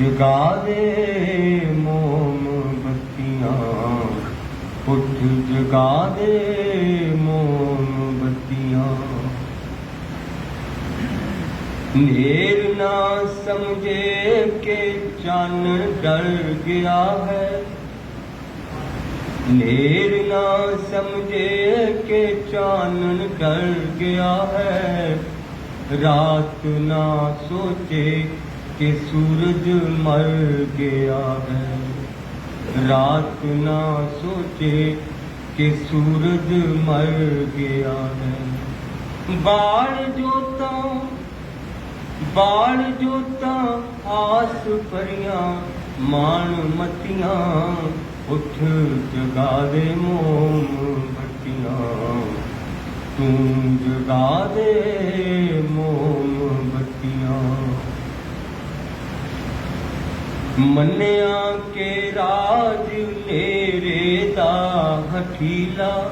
ਜਗਾ ਦੇ ਮੋਮ ਬੱਤੀਆਂ ਉੱਠ ਜਗਾ ਦੇ ਮੋਮ ਬੱਤੀਆਂ ਨੇਰ ਨਾ ਸਮਝੇ ਕਿ ਚੰਨ ਡਰ ਗਿਆ ਹੈ। ਨੇਰ ਨਾ ਸਮਝੇ ਕਿ ਚਾਨਣ ਡਰ ਗਿਆ ਹੈ। ਰਾਤ ਨਾ ਸੋਚੇ ਕਿ ਸੂਰਜ ਮਰ ਗਿਆ ਹੈ। ਰਾਤ ਨਾ ਸੋਚੇ ਕਿ ਸੂਰਜ ਮਰ ਗਿਆ ਹੈ। ਬਾੜ ਜੋਤਾਂ, ਬਾਲ ਜੋਤਾਂ ਆਸ ਭਰੀਆਂ, ਮਾਣ ਮਤੀਆਂ ਉੱਠ ਜਗਾ ਦੇ ਮੋਮ ਬੱਤੀਆਂ। ਤੂੰ ਜਗਾ ਦੇ ਮੋਮ ਬੱਤੀਆਂ ਮੰਨਿਆ ਕੇ ਰਾਜ ਨੇਰੇ ਦਾ ਹਠੀਲਾ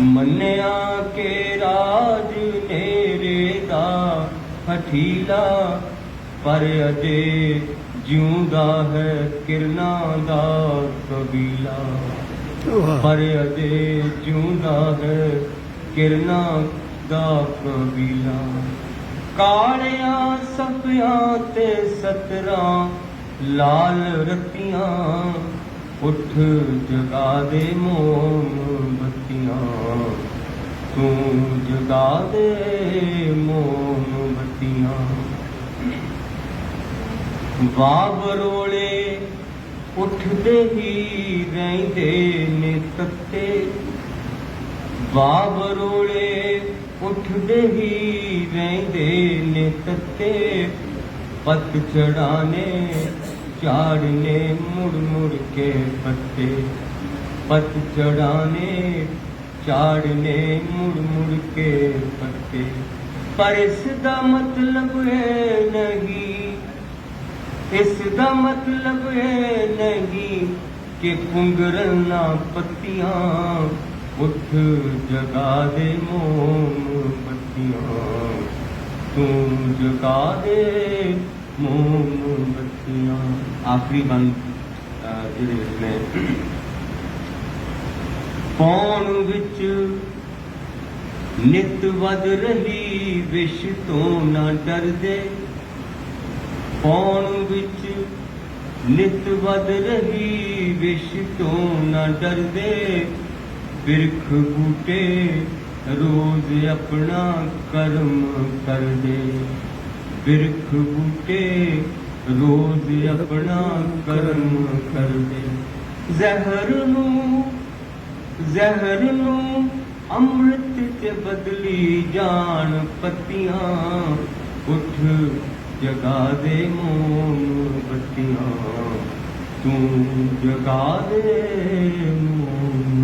ਮੰਨਿਆ ਕੇ ਰਾਜ ਨੇਰੇ ਦਾ ਹਠੀਲਾ ਪਰ ਅਜੇ ਜਿਉਂਦਾ ਹੈ ਕਿਰਨਾਂ ਦਾ ਕਬੀਲਾ। ਪਰ ਅਜੇ ਜਿਉਂਦਾ ਹੈ ਕਿਰਨਾਂ ਦਾ ਕਬੀਲਾ। ਕਾਲਿਆਂ ਸਫਿਆਂ ਤੇ ਸਤਰਾਂ, ਲਾਲ ਰਤੀਆਂ ਉੱਠ ਜਗਾ ਦੇ ਮੋਮ ਬੱਤੀਆਂ ਤੂੰ ਜਗਾ ਦੇ ਮੋਮ ਬੱਤੀਆਂ ਬਾਬਰੋਲੇ ਉੱਠਦੇ ਹੀ ਰਹਿੰਦੇ ਨੇ ਤੱਤੇ। ਬਾਬਰੋਲੇ ਉੱਠਦੇ ਹੀ ਰਹਿੰਦੇ ਨੇ ਤੱਤੇ ਪੱਤ ਚੜਾਨੇ ਝਾੜਨੇ ਮੁੜ ਮੁੜ ਕੇ ਪੱਤੇ ਪੱਤ ਚੜਾਨੇ ਝਾੜਨੇ ਮੁੜ ਮੁੜ ਕੇ ਪੱਤੇ ਪਰ ਇਸ ਦਾ ਮਤਲਬ ਹੈ ਨਹੀਂ ਇਸ ਦਾ ਮਤਲਬ ਹੈ ਕਿ ਪੁੰਗਰਨਾ ਪੱਤੀਆਂ ਉੱਠ ਜਗਾ ਦੇ ਮੋਮ ਬੱਤੀਆਂ ਤੂੰ ਜਗਾ ਦੇ ਮੋਮ ਬੱਤੀਆਂ ਆਖਰੀ ਬੰਦ ਅਹ, ਜਿਹੜੇ ਨੇ। ਪੌਣ ਵਿੱਚ ਨਿਤ ਵਧ ਰਹੀ ਵਿਸ਼ ਤੋਂ ਨਾ ਡਰਦੇ? ਪੌਣ ਵਿੱਚ ਨਿਤ ਵਧ ਰਹੀ ਵਿਸ਼ ਤੋਂ ਨਾ ਡਰਦੇ? ਬਿਰਖ ਬੂਟੇ ਰੋਜ਼ ਆਪਣਾ ਕਰਮ ਕਰਦੇ। ਬਿਰਖ ਬੂਟੇ ਰੋਜ਼ ਆਪਣਾ ਕਰਮ ਕਰਦੇ। ਜ਼ਹਿਰ ਨੂੰ ਜ਼ਹਿਰ ਨੂੰ ਅੰਮ੍ਰਿਤ ਚ ਬਦਲੀ ਜਾਣ ਪੱਤੀਆਂ, ਉੱਠ ਜਗਾ ਦੇ ਮੋਮ ਬੱਤੀਆਂ। ਤੂੰ ਜਗਾ ਦੇ ਮੋਮ